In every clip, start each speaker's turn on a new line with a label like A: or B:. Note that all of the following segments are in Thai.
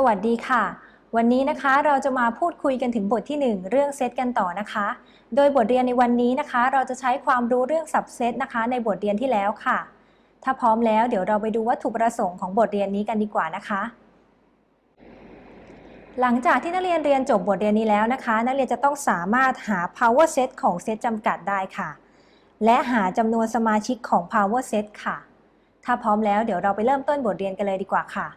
A: สวัสดีค่ะ วันนี้นะคะเราจะมาพูดคุยกันถึงบทที่ 1 เรื่องเซตกันต่อนะคะ โดยบทเรียนในวันนี้นะคะ เราจะใช้ความรู้เรื่องสับเซตนะคะ ในบทเรียนที่แล้วค่ะ ถ้าพร้อมแล้วเดี๋ยวเราไปดูวัตถุประสงค์ของบทเรียนนี้กันดีกว่านะคะ หลังจากที่นักเรียนเรียนจบบทเรียนนี้แล้วนะคะ นักเรียนจะต้องสามารถหา power set ของเซตจำกัดได้ค่ะ และหาจำนวนสมาชิกของ power set ค่ะ ถ้าพร้อมแล้วเดี๋ยวเราไปเริ่มต้นบทเรียนกันเลยดีกว่าค่ะ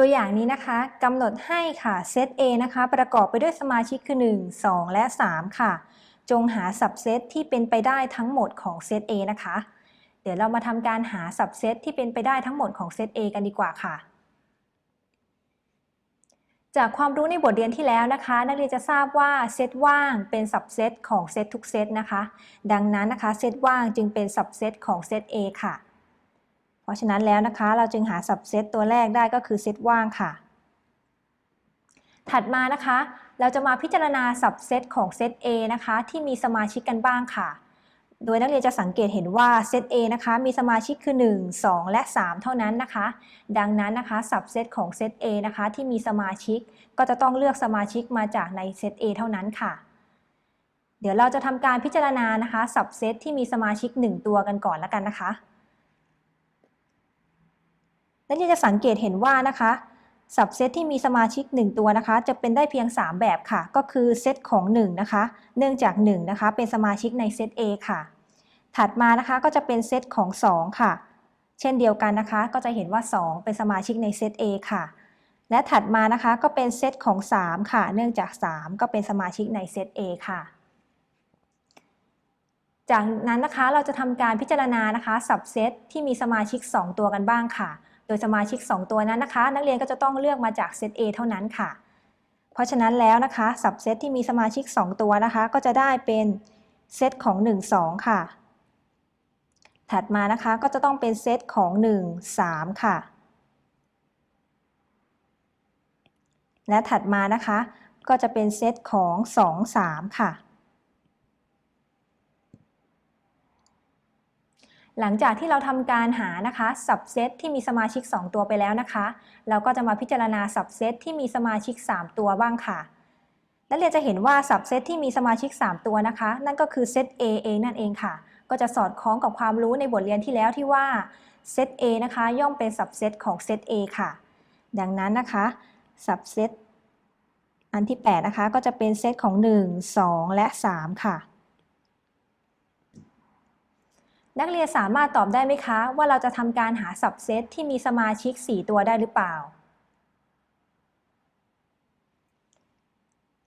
A: ตัวอย่างนี้นะคะกำหนดให้ค่ะเซต A นะคะ ประกอบไปด้วยสมาชิกคือ 1 2 และ 3 ค่ะ จงหาสับเซตที่เป็นไปได้ทั้งหมดของเซต A นะคะ เดี๋ยวเรามาทำการหาสับเซตที่เป็นไปได้ทั้งหมดของเซต A กันดีกว่าค่ะ จากความรู้ในบทเรียนที่แล้วนะคะ นักเรียนจะทราบว่าเซตว่างเป็นสับเซตของเซตทุกเซตนะคะ ดังนั้นนะคะเซตว่างจึงเป็นสับเซตของเซต A ค่ะ ราะฉะนั้นแล้วนะคะ เราจึงหาสับเซตตัวแรกได้ก็คือเซตว่างค่ะ ถัดมานะคะ เราจะมาพิจารณาสับเซตของเซต A นะคะ ที่มีสมาชิกกันบ้างค่ะ โดยนักเรียนจะสังเกตเห็นว่าเซต A นะคะ มีสมาชิกคือ 1 2 และ 3 เท่านั้นนะคะ ดังนั้นนะคะสับเซตของเซต A นะคะ ที่มีสมาชิกก็จะต้องเลือกสมาชิกมาจากในเซต A เท่านั้นค่ะเดี๋ยวเราจะทำการพิจารณานะคะสับเซตที่มีสมาชิก 1 ตัวกันก่อนแล้วกันนะคะ นักเรียนจะสังเกตเห็นว่านะคะสับเซตที่มีสมาชิก 1 ตัวนะคะ จะเป็นได้เพียง 3 แบบค่ะ ก็คือเซตของ 1 นะคะ เนื่องจาก 1 นะคะ เป็นสมาชิกในเซต A ค่ะ ถัดมานะคะก็จะเป็นเซตของ 2 ค่ะ เช่นเดียวกันนะคะ ก็จะเห็นว่า 2 เป็นสมาชิกในเซต A ค่ะ และถัดมานะคะก็เป็นเซตของ 3 ค่ะ เนื่องจาก 3 ก็เป็นสมาชิกในเซต A ค่ะ จากนั้นนะคะเราจะทำการพิจารณานะคะสับเซตที่มีสมาชิก 2 ตัวกันบ้างค่ะ โดยสมาชิก 2 ตัวนั้นนะคะ นักเรียนก็จะต้องเลือกมาจากเซต A เท่านั้นค่ะ เพราะฉะนั้นแล้วนะคะสับเซตที่มีสมาชิก 2 ตัวนะคะ ก็จะได้เป็นเซตของ 1 2 ค่ะ ถัดมานะคะก็จะต้องเป็นเซตของ 1 3 ค่ะ และถัดมานะคะก็จะเป็นเซตของ 2 3 ค่ะ หลังจากที่เราทำการหานะคะสับเซตที่มีสมาชิก 2 ตัวไปแล้วนะคะ เราก็จะมาพิจารณาสับเซตที่มีสมาชิก 3 ตัวบ้างค่ะนักเรียนจะเห็นว่าสับเซตที่มีสมาชิก 3 ตัวนะคะ นั่นก็คือเซต A เองนั่นเองค่ะ ก็จะสอดคล้องกับความรู้ในบทเรียนที่แล้วที่ว่าเซต A นะคะ ย่อมเป็นสับเซตของเซต A ค่ะ ดังนั้นนะคะสับเซตอันที่ 8 นะคะ ก็จะเป็นเซตของ 1 2 และ 3 ค่ะ นักเรียนสามารถตอบได้ไหมคะ ว่าเราจะทำการหาสับเซตที่มีสมาชิก 4 ตัวได้หรือเปล่า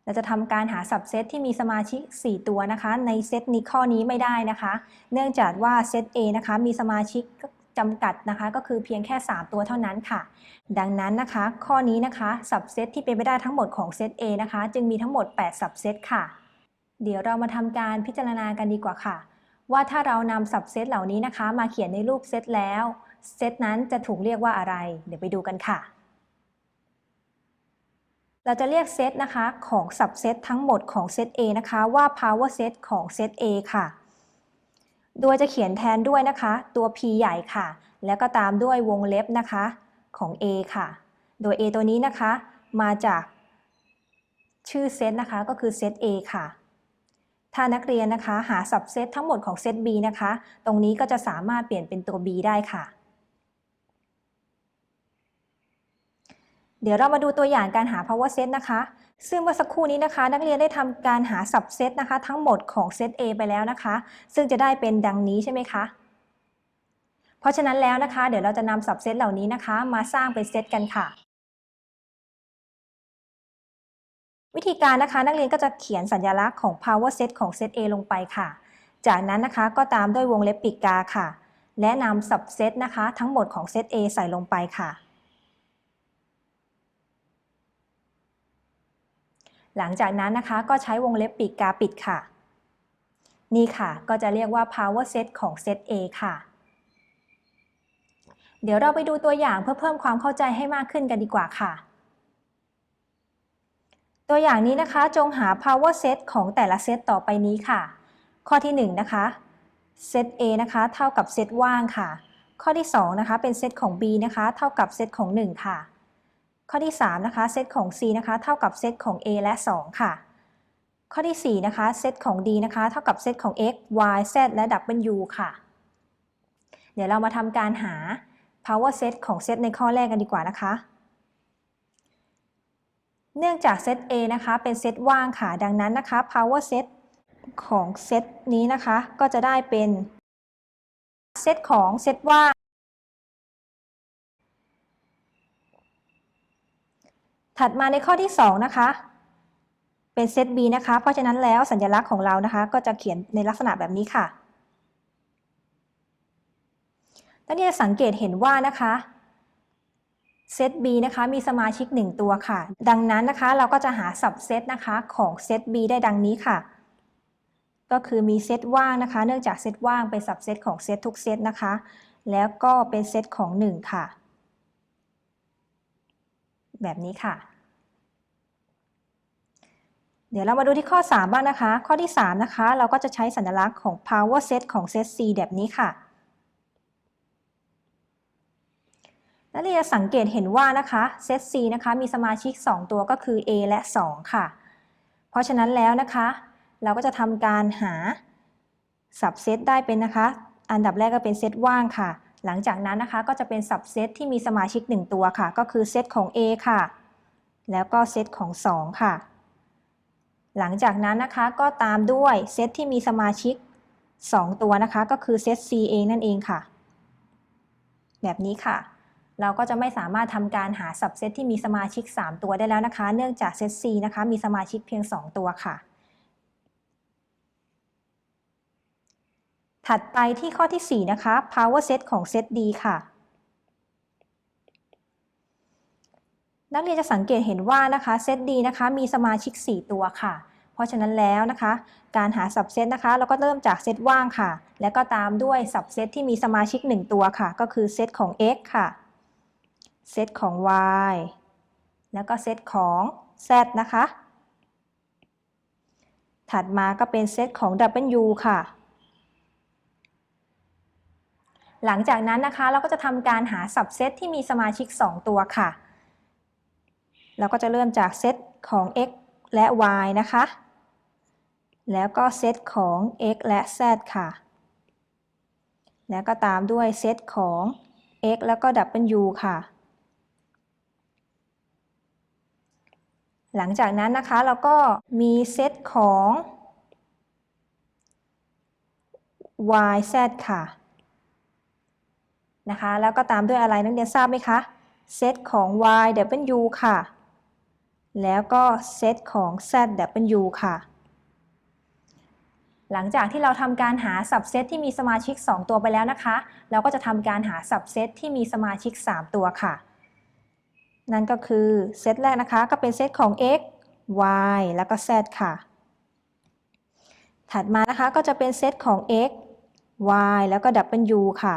A: เราจะทำการหาสับเซตที่มีสมาชิก 4 ตัวนะคะ ในเซตนี้ข้อนี้ไม่ได้นะคะ เนื่องจากว่าเซต A นะคะมีสมาชิกจำกัดนะคะ ก็คือเพียงแค่ 3 ตัวเท่านั้นค่ะ ดังนั้นนะคะ ข้อนี้นะคะสับเซตที่เป็นไปได้ทั้งหมดของเซต A นะคะ จึงมีทั้งหมด8สับเซตค่ะ เดี๋ยวเรามาทำการพิจารณากันดีกว่าค่ะ ว่าถ้าเรานำสับเซตเหล่านี้นะคะ มาเขียนในรูปเซตแล้ว เซตนั้นจะถูกเรียกว่าอะไร เดี๋ยวไปดูกันค่ะ เราจะเรียกเซตนะคะของสับเซตทั้งหมดของเซต A นะคะ ว่า power set ของเซต A ค่ะ โดยจะเขียนแทนด้วยนะคะ ตัว P ใหญ่ค่ะ แล้วก็ตามด้วยวงเล็บนะคะของ A ค่ะ โดย A ตัวนี้นะคะ มาจากชื่อเซตนะคะก็คือเซต A ค่ะ ถ้านักเรียนนะคะหาสับเซตทั้งหมดของเซต B นะคะ ตรงนี้ก็จะสามารถเปลี่ยนเป็นตัว B ได้ค่ะ เดี๋ยวเรามาดูตัวอย่างการหา power set นะคะ ซึ่งเมื่อสักครู่นี้นะคะ นักเรียนได้ทำการหาสับเซตนะคะ ทั้งหมดของเซต A ไปแล้วนะคะ ซึ่งจะได้เป็นดังนี้ใช่ไหมคะเพราะฉะนั้นแล้วนะคะ เดี๋ยวเราจะนำสับเซตเหล่านี้นะคะ มาสร้างเป็นเซตกันค่ะ วิธีการนะคะนักเรียนก็จะเขียนสัญลักษณ์ของ power set ของเซต A ลงไปค่ะ จากนั้นนะคะก็ตามด้วยวงเล็บปีกกาค่ะ และนำสับเซตนะคะทั้งหมดของเซต A ใส่ลงไปค่ะ หลังจากนั้นนะคะก็ใช้วงเล็บปีกกาปิดค่ะ นี่ค่ะก็จะเรียกว่า power set ของเซต A ค่ะ เดี๋ยวเราไปดูตัวอย่างเพื่อเพิ่มความเข้าใจให้มากขึ้นกันดีกว่าค่ะ ตัวอย่างนี้นะคะจงหา power set ของแต่ละเซตต่อไปนี้ค่ะ ข้อที่1นะคะเซต A นะคะเท่ากับเซตว่างค่ะ ข้อที่2นะคะเป็นเซตของ B นะคะเท่ากับเซตของ 1 ค่ะ ข้อที่3นะคะเซตของ C นะคะเท่ากับเซตของ A และ 2 ค่ะ ข้อที่4นะคะเซตของ D นะคะเท่ากับเซตของ x y z และ w ค่ะ เดี๋ยวเรามาทำการหา power set ของเซตในข้อแรกกันดีกว่านะคะ เนื่องจากเซต A นะคะเป็นเซตว่างค่ะ ดังนั้นนะคะ power set ของเซตนี้นะคะ ก็จะได้เป็นเซตของเซตว่างถัดมาในข้อที่ 2 นะคะ เป็นเซต B นะคะ เพราะฉะนั้นแล้วสัญลักษณ์ของเรานะคะ ก็จะเขียนในลักษณะแบบนี้ค่ะนักเรียสังเกตเห็นว่านะคะ เซต B นะคะมีสมาชิก 1 ตัวค่ะ ดังนั้นนะคะเราก็จะหาสับเซตนะคะของเซต B ได้ดังนี้ค่ะ ก็คือมีเซตว่างนะคะ เนื่องจากเซตว่างเป็นสับเซตของเซตทุกเซตนะคะ แล้วก็เป็นเซตของ 1 ค่ะ แบบนี้ค่ะ เดี๋ยวเรามาดูที่ข้อ 3 บ้างนะคะ ข้อที่ 3 นะคะ เราก็จะใช้สัญลักษณ์ของ power set ของเซต C แบบนี้ค่ะ นักเรียนจะสังเกตเห็นว่านะคะเซต C นะคะมีสมาชิก 2 ตัวก็คือ A และ 2 ค่ะ เพราะฉะนั้นแล้วนะคะ เราก็จะทำการหาสับเซตได้เป็นนะคะ อันดับแรกก็เป็นเซตว่างค่ะ หลังจากนั้นนะคะก็จะเป็นสับเซตที่มีสมาชิก 1 ตัวค่ะ ก็คือเซตของ A ค่ะ แล้วก็เซตของ 2 ค่ะ หลังจากนั้นนะคะก็ตามด้วยเซตที่มีสมาชิก 2 ตัวนะคะ ก็คือเซต C เองนั่นเองค่ะ แบบนี้ค่ะ เราก็จะไม่สามารถทำการหาสับเซตที่มีสมาชิก 3 ตัวได้แล้วนะคะ เนื่องจากเซต C นะคะมีสมาชิกเพียง 2 ตัวค่ะ ถัดไปที่ข้อที่ 4 นะคะ power set ของเซต D ค่ะนักเรียนจะสังเกตเห็นว่านะคะเซต D นะคะมีสมาชิก 4 ตัวค่ะ เพราะฉะนั้นแล้วนะคะ การหาสับเซตนะคะ เราก็เริ่มจากเซตว่างค่ะ แล้วก็ตามด้วยสับเซตที่มีสมาชิก 1 ตัวค่ะ ก็คือเซตของ x ค่ะ เซตของ y แล้วก็เซตของ z นะคะ ถัดมาก็เป็นเซตของ w ค่ะ หลังจากนั้นนะคะเราก็จะทำการหาสับเซตที่มีสมาชิก 2 ตัวค่ะ เราก็จะเริ่มจากเซตของ x และ y นะคะ แล้วก็เซตของ x และ z ค่ะ แล้วก็ตามด้วยเซตของ x แล้วก็ w ค่ะ หลังจากนั้นนะคะเราก็มีเซตของ y z ค่ะนะคะแล้วก็ตามด้วยอะไรนักเรียนทราบไหมคะเซตของ y w ค่ะ แล้วก็เซตของ z w ค่ะ หลังจากที่เราทำการหาสับเซตที่มีสมาชิก 2 ตัวไปแล้วนะคะ เราก็จะทำการหาสับเซตที่มีสมาชิก 3 ตัวค่ะ นั่นก็คือเซตแรกนะคะก็เป็นเซตของ x y แล้วก็ z ค่ะ ถัดมานะคะก็จะเป็นเซตของ x y แล้วก็ w ค่ะ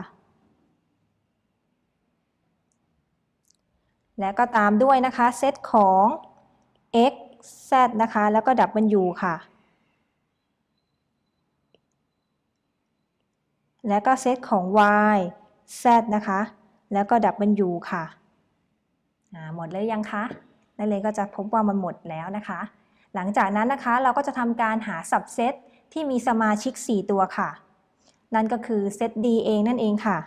A: และก็ตามด้วยนะคะเซตของ x z นะคะ แล้วก็ w ค่ะ และก็เซตของ y z นะคะ แล้วก็ w ค่ะ หมดเลยยังคะนักเรียก็จะพบว่ามันหมดแล้วนะคะ หลังจากนั้นนะคะเราก็จะทำการหาสับเซตที่มีสมาชิก 4 ตัวค่ะ นั่นก็คือเซต D เองนั่นเองค่ะ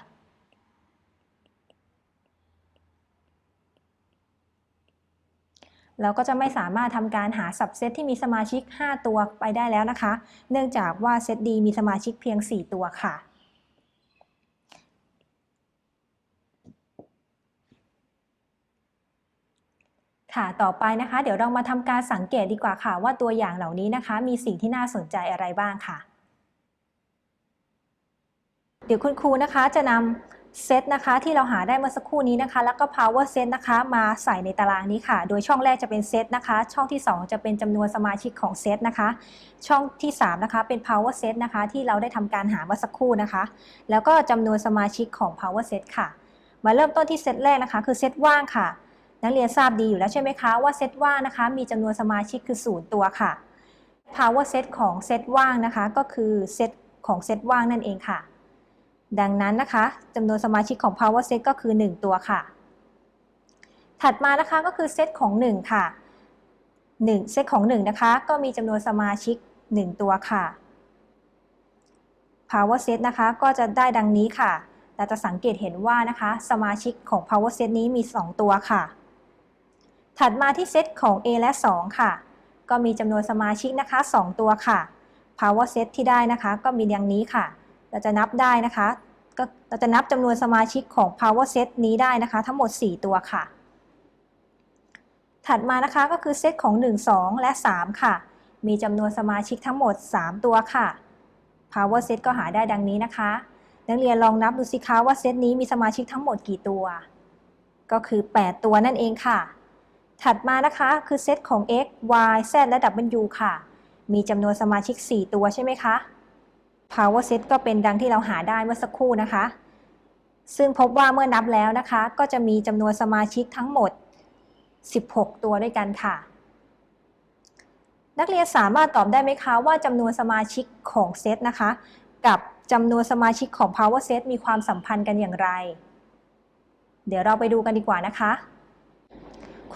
A: เราก็จะไม่สามารถทำการหาสับเซตที่มีสมาชิก 5 ตัวไปได้แล้วนะคะ เนื่องจากว่าเซต D มีสมาชิกเพียง 4 ตัวค่ะ ค่ะต่อไปนะคะ เดี๋ยวเรามาทำการสังเกตดีกว่าค่ะ ว่าตัวอย่างเหล่านี้นะคะ มีสิ่งที่น่าสนใจอะไรบ้างค่ะ เดี๋ยวคุณครูนะคะจะนำเซตนะคะ ที่เราหาได้เมื่อสักครู่นี้นะคะ แล้วก็ power set นะคะ มาใส่ในตารางนี้ค่ะ โดยช่องแรกจะเป็นเซตนะคะ ช่องที่ 2 จะเป็นจำนวนสมาชิกของเซตนะคะ ช่องที่ 3 นะคะ เป็น power set นะคะ ที่เราได้ทำการหาเมื่อสักครู่นะคะ แล้วก็จำนวนสมาชิกของ power set ค่ะ มาเริ่มต้นที่เซตแรกนะคะ คือเซตว่างค่ะ นักเรียนทราบดีอยู่แล้วใช่ไหมคะว่าเซตว่างนะคะ มีจำนวนสมาชิกคือ 0 ตัวค่ะ power set ของเซตว่างนะคะ ก็คือเซตของเซตว่างนั่นเองค่ะ ดังนั้นนะคะจำนวนสมาชิกของ power set ก็คือ 1 ตัวค่ะ ถัดมานะคะก็คือเซตของ 1 ค่ะ1เซตของ 1 นะคะ ก็มีจำนวนสมาชิก 1 ตัวค่ะ power set นะคะก็จะได้ดังนี้ค่ะเราจะสังเกตเห็นว่านะคะ สมาชิกของ power set นี้มี 2 ตัวค่ะ ถัดมาที่เซตของ A และ 2 ค่ะ ก็มีจำนวนสมาชิกนะคะ 2 ตัวค่ะ power set ที่ได้นะคะ ก็มีดังนี้ค่ะ เราจะนับได้นะคะก็เราจะนับจำนวนสมาชิกของ power set นี้ได้นะคะ ทั้งหมด 4 ตัวค่ะ ถัดมานะคะก็คือเซตของ 1 2 และ 3 ค่ะ มีจำนวนสมาชิกทั้งหมด 3 ตัวค่ะ power set ก็หาได้ดังนี้นะคะ นักเรียนลองนับดูสิคะว่าเซตนี้มีสมาชิกทั้งหมดกี่ตัว ก็คือ 8 ตัวนั่นเองค่ะ ถัดมานะคะคือเซตของ x y z และ w ค่ะ มีจำนวนสมาชิก 4 ตัวใช่ไหมคะ power set ก็เป็นดังที่เราหาได้เมื่อสักครู่นะคะ ซึ่งพบว่าเมื่อนับแล้วนะคะ ก็จะมีจำนวนสมาชิกทั้งหมด 16 ตัวด้วยกันค่ะ นักเรียนสามารถตอบได้ไหมคะว่าจำนวนสมาชิกของเซตนะคะ กับจำนวนสมาชิกของ power set มีความสัมพันธ์กันอย่างไร เดี๋ยวเราไปดูกันดีกว่านะคะ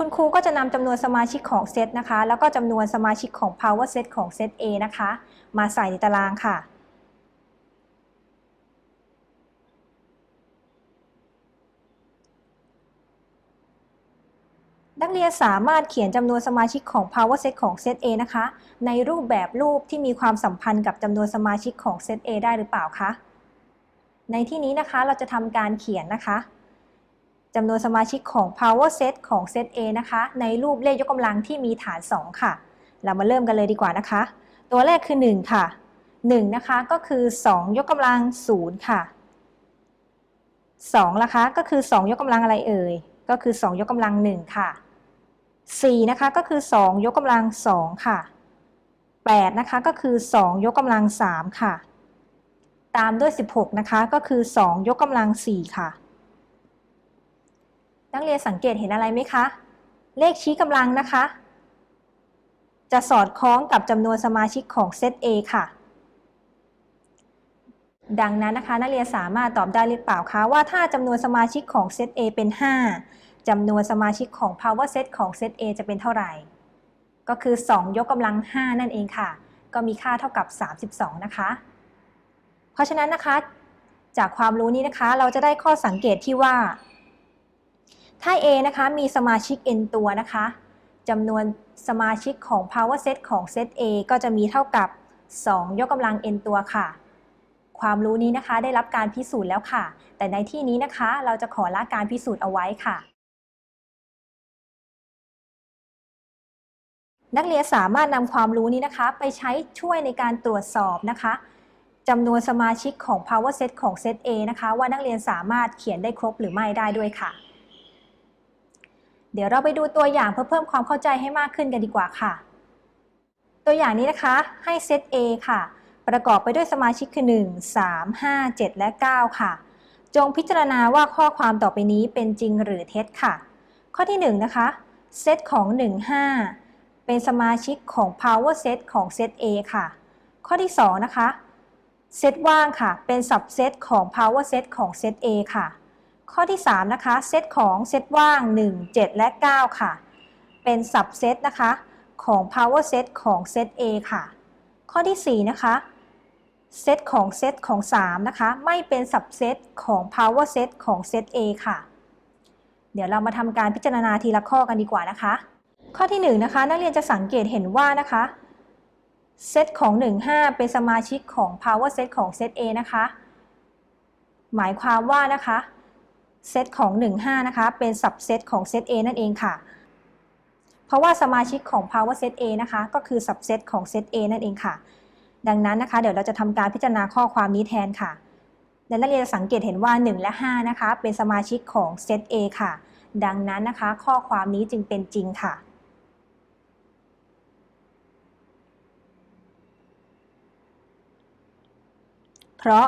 A: คุณครูก็จะนำจำนวนสมาชิกของเซตนะคะ แล้วก็จำนวนสมาชิกของ power set ของเซต A นะคะ มาใส่ในตารางค่ะ นักเรียนสามารถเขียนจำนวนสมาชิกของ power set ของเซต A นะคะ ในรูปแบบรูปที่มีความสัมพันธ์กับจำนวนสมาชิกของเซต A ได้หรือเปล่าคะ ในที่นี้นะคะเราจะทำการเขียนนะคะ จำนวนสมาชิกของ power set ของเซต A นะคะ ในรูปเลขยกกำลังที่มีฐาน 2 ค่ะ เรามาเริ่มกันเลยดีกว่านะคะ ตัวแรกคือ 1 ค่ะ 1 นะคะก็คือ 2 ยกกำลัง 0 ค่ะ 2 นะคะก็คือ 2 ยกกำลังอะไรเอ่ย ก็คือ 2 ยกกำลัง 1 ค่ะ 4 นะคะก็คือ 2 ยกกำลัง 2 ค่ะ 8 นะคะก็คือ 2 ยกกำลัง 3 ค่ะ ตามด้วย 16 นะคะก็คือ 2 ยกกำลัง 4 ค่ะ นักเรียนสังเกตเห็นอะไรไหมคะ เลขชี้กำลังนะคะ จะสอดคล้องกับจำนวนสมาชิกของเซต A ค่ะ ดังนั้นนะคะนักเรียนสามารถตอบได้หรือเปล่าคะว่าถ้าจำนวนสมาชิกของเซต A เป็น 5 จำนวนสมาชิกของ power set ของเซต A จะเป็นเท่าไหร่ ก็คือ 2 ยกกำลัง 5 นั่นเองค่ะ ก็มีค่าเท่ากับ 32 นะคะ เพราะฉะนั้นนะคะจากความรู้นี้นะคะ เราจะได้ข้อสังเกตที่ว่า ถ้า A นะคะมีสมาชิก n ตัวนะคะจำนวนสมาชิกของ power set ของเซต A ก็จะมีเท่ากับ 2 ยกกำลัง n ตัวค่ะ ความรู้นี้นะคะได้รับการพิสูจน์แล้วค่ะ แต่ในที่นี้นะคะเราจะขอละการพิสูจน์เอาไว้ค่ะ นักเรียนสามารถนำความรู้นี้นะคะ ไปใช้ช่วยในการตรวจสอบนะคะจำนวนสมาชิกของ power set ของเซต A นะคะ ว่านักเรียนสามารถเขียนได้ครบหรือไม่ได้ด้วยค่ะ เดี๋ยวเราไปดูตัวอย่างเพื่อเพิ่มความเข้าใจให้มากขึ้นกันดีกว่าค่ะ ตัวอย่างนี้นะคะให้เซต A ค่ะ ประกอบไปด้วยสมาชิกคือ 1 3 5 7 และ 9 ค่ะ จงพิจารณาว่าข้อความต่อไปนี้เป็นจริงหรือเท็จค่ะ ข้อที่ 1 นะคะ เซตของ 1 5 เป็นสมาชิกของ power set ของเซต A ค่ะ ข้อที่ 2 นะคะ เซตว่างค่ะ เป็น subset ของ power set ของเซต A ค่ะ ข้อที่ 3 นะคะ เซตของเซตว่าง 1 7 และ 9 ค่ะ เป็น subset นะคะ ของ power set ของเซต A ค่ะ ข้อที่ 4 นะคะ เซตของเซตของ 3 นะคะ ไม่เป็น subset ของ power set ของเซต A ค่ะ เดี๋ยวเรามาทำการพิจารณาทีละข้อกันดีกว่านะคะ ข้อที่ 1 นะคะ นักเรียนจะสังเกตเห็นว่านะคะเซตของ 1 5 เป็นสมาชิกของ power set ของเซต A นะคะ หมายความว่านะคะ เซตของ 1 5 นะคะ เป็น subset ของเซต A นั่นเองค่ะ เพราะว่าสมาชิกของ power set A นะคะ ก็คือ subset ของเซต A นั่นเองค่ะ ดังนั้นนะคะ เดี๋ยวเราจะทำการพิจารณาข้อความนี้แทนค่ะและนักเรียนจะสังเกตเห็นว่า 1 และ 5 นะคะ เป็นสมาชิกของเซต A ค่ะ ดังนั้นนะคะ ข้อความนี้จึงเป็นจริงค่ะเพราะ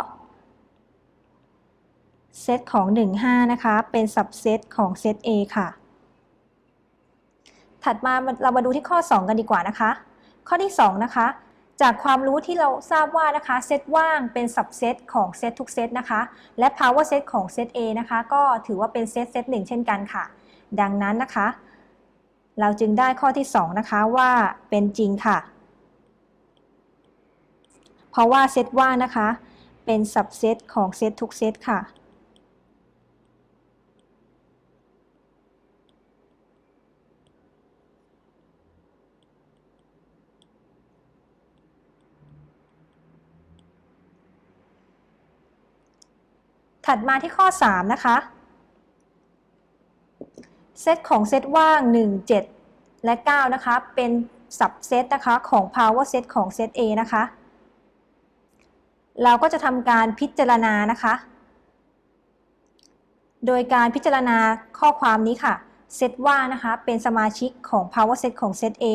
A: เซตของ 1 5 นะคะ เป็น subset ของเซต A ค่ะ ถัดมาเรามาดูที่ข้อ 2 กันดีกว่านะคะ ข้อที่ 2 นะคะ จากความรู้ที่เราทราบว่านะคะเซตว่างเป็น subset ของเซตทุกเซตนะคะ และ power set ของเซต A นะคะ ก็ถือว่าเป็นเซตเซตหนึ่งเช่นกันค่ะ ดังนั้นนะคะ เราจึงได้ข้อที่ 2 นะคะว่าเป็นจริงค่ะ เพราะว่าเซตว่างนะคะเป็นสับเซตของเซตทุกเซตค่ะ ถัดมาที่ข้อ 3 นะคะ เซตของเซตว่าง 1 7 และ 9 นะคะ เป็นสับเซตนะคะของ power set ของเซต A นะคะ เราก็จะทำการพิจารณานะคะ โดยการพิจารณาข้อความนี้ค่ะ เซตว่างนะคะ เป็นสมาชิกของ power set ของเซต A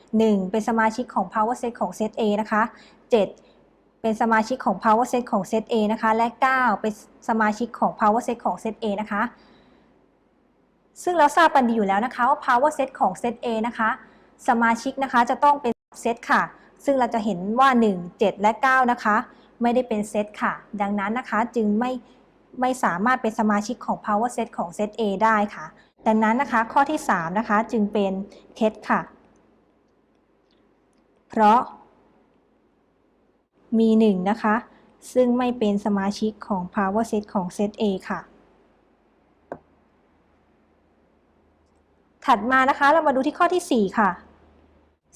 A: 1 เป็นสมาชิกของ power set ของเซต A นะคะ 7 เป็นสมาชิกของ power set ของเซต A นะคะ และ 9 เป็นสมาชิกของ power set ของเซต A นะคะ ซึ่งเราทราบกันดีอยู่แล้วนะคะว่า power set ของเซต A นะคะ สมาชิกนะคะจะต้องเป็นเซตค่ะ ซึ่งเราจะเห็นว่า 1 7 และ 9 นะคะ ไม่ได้เป็นเซตค่ะ ดังนั้นนะคะจึงไม่ไม่สามารถเป็นสมาชิกของ power set ของเซต A ได้ค่ะ ดังนั้นนะคะข้อที่ 3 นะคะจึงเป็นเท็จค่ะ เพราะ มี 1 นะคะ ซึ่งไม่เป็นสมาชิกของ power set ของเซต A ค่ะ ถัดมานะคะเรามาดูที่ข้อที่ 4 ค่ะ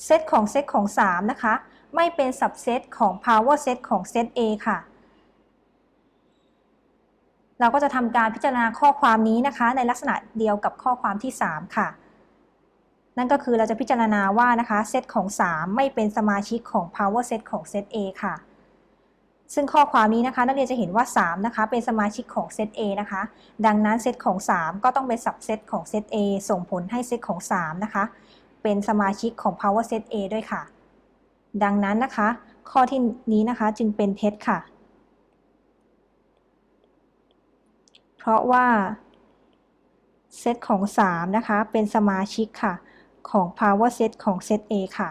A: เซตของเซตของ 3 นะคะ ไม่เป็นสับเซตของ power set ของเซต A ค่ะเราก็จะทำการพิจารณาข้อความนี้นะคะ ในลักษณะเดียวกับข้อความที่ 3 ค่ะ นั่นก็คือเราจะพิจารณาว่านะคะเซตของ 3 ไม่เป็นสมาชิกของ power set ของเซต A ค่ะ ซึ่งข้อความนี้นะคะนักเรียนจะเห็นว่า 3 นะคะ เป็นสมาชิกของเซต A นะคะ ดังนั้นเซตของ 3 ก็ต้องเป็นสับเซตของเซต A ส่งผลให้เซตของ 3 นะคะ เป็นสมาชิกของ power set A ด้วยค่ะ ดังนั้นนะคะ ข้อที่นี้นะคะจึงเป็นเท็จค่ะ เพราะว่าเซตของ 3 นะคะ เป็นสมาชิกค่ะ ของ power set ของเซต A ค่ะ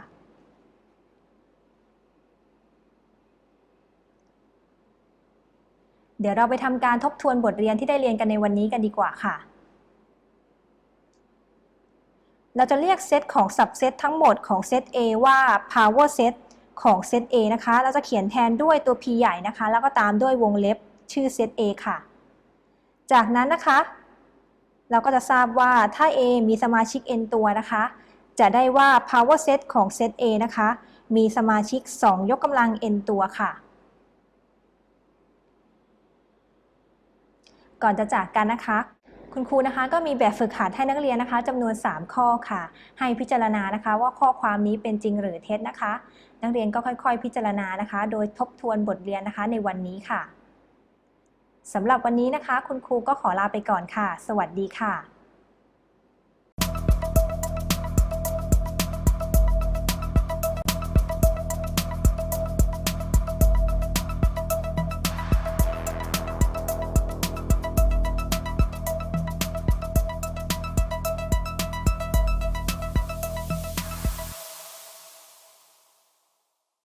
A: เดี๋ยวเราไปทำการทบทวนบทเรียนที่ได้เรียนกันในวันนี้กันดีกว่าค่ะ เราจะเรียกเซตของสับเซตทั้งหมดของเซต A ว่า power set ของเซต A นะคะ เราจะเขียนแทนด้วยตัว P ใหญ่นะคะ แล้วก็ตามด้วยวงเล็บชื่อเซต A ค่ะ จากนั้นนะคะ เราก็จะทราบว่าถ้า A มีสมาชิก n ตัวนะคะ จะได้ว่า power set ของเซต A นะคะ มีสมาชิก 2 ยกกำลัง n ตัวค่ะ ก่อนจะจากกันนะคะ คุณครูนะคะก็มีแบบฝึกหัดให้นักเรียนนะคะจำนวน 3 ข้อค่ะ ให้พิจารณานะคะ ว่าข้อความนี้เป็นจริงหรือเท็จนะคะ นักเรียนก็ค่อยๆ พิจารณานะคะ โดยทบทวนบทเรียนนะคะในวันนี้ค่ะสำหรับวันนี้นะคะ คุณครูก็ขอลาไปก่อนค่ะ สวัสดีค่ะ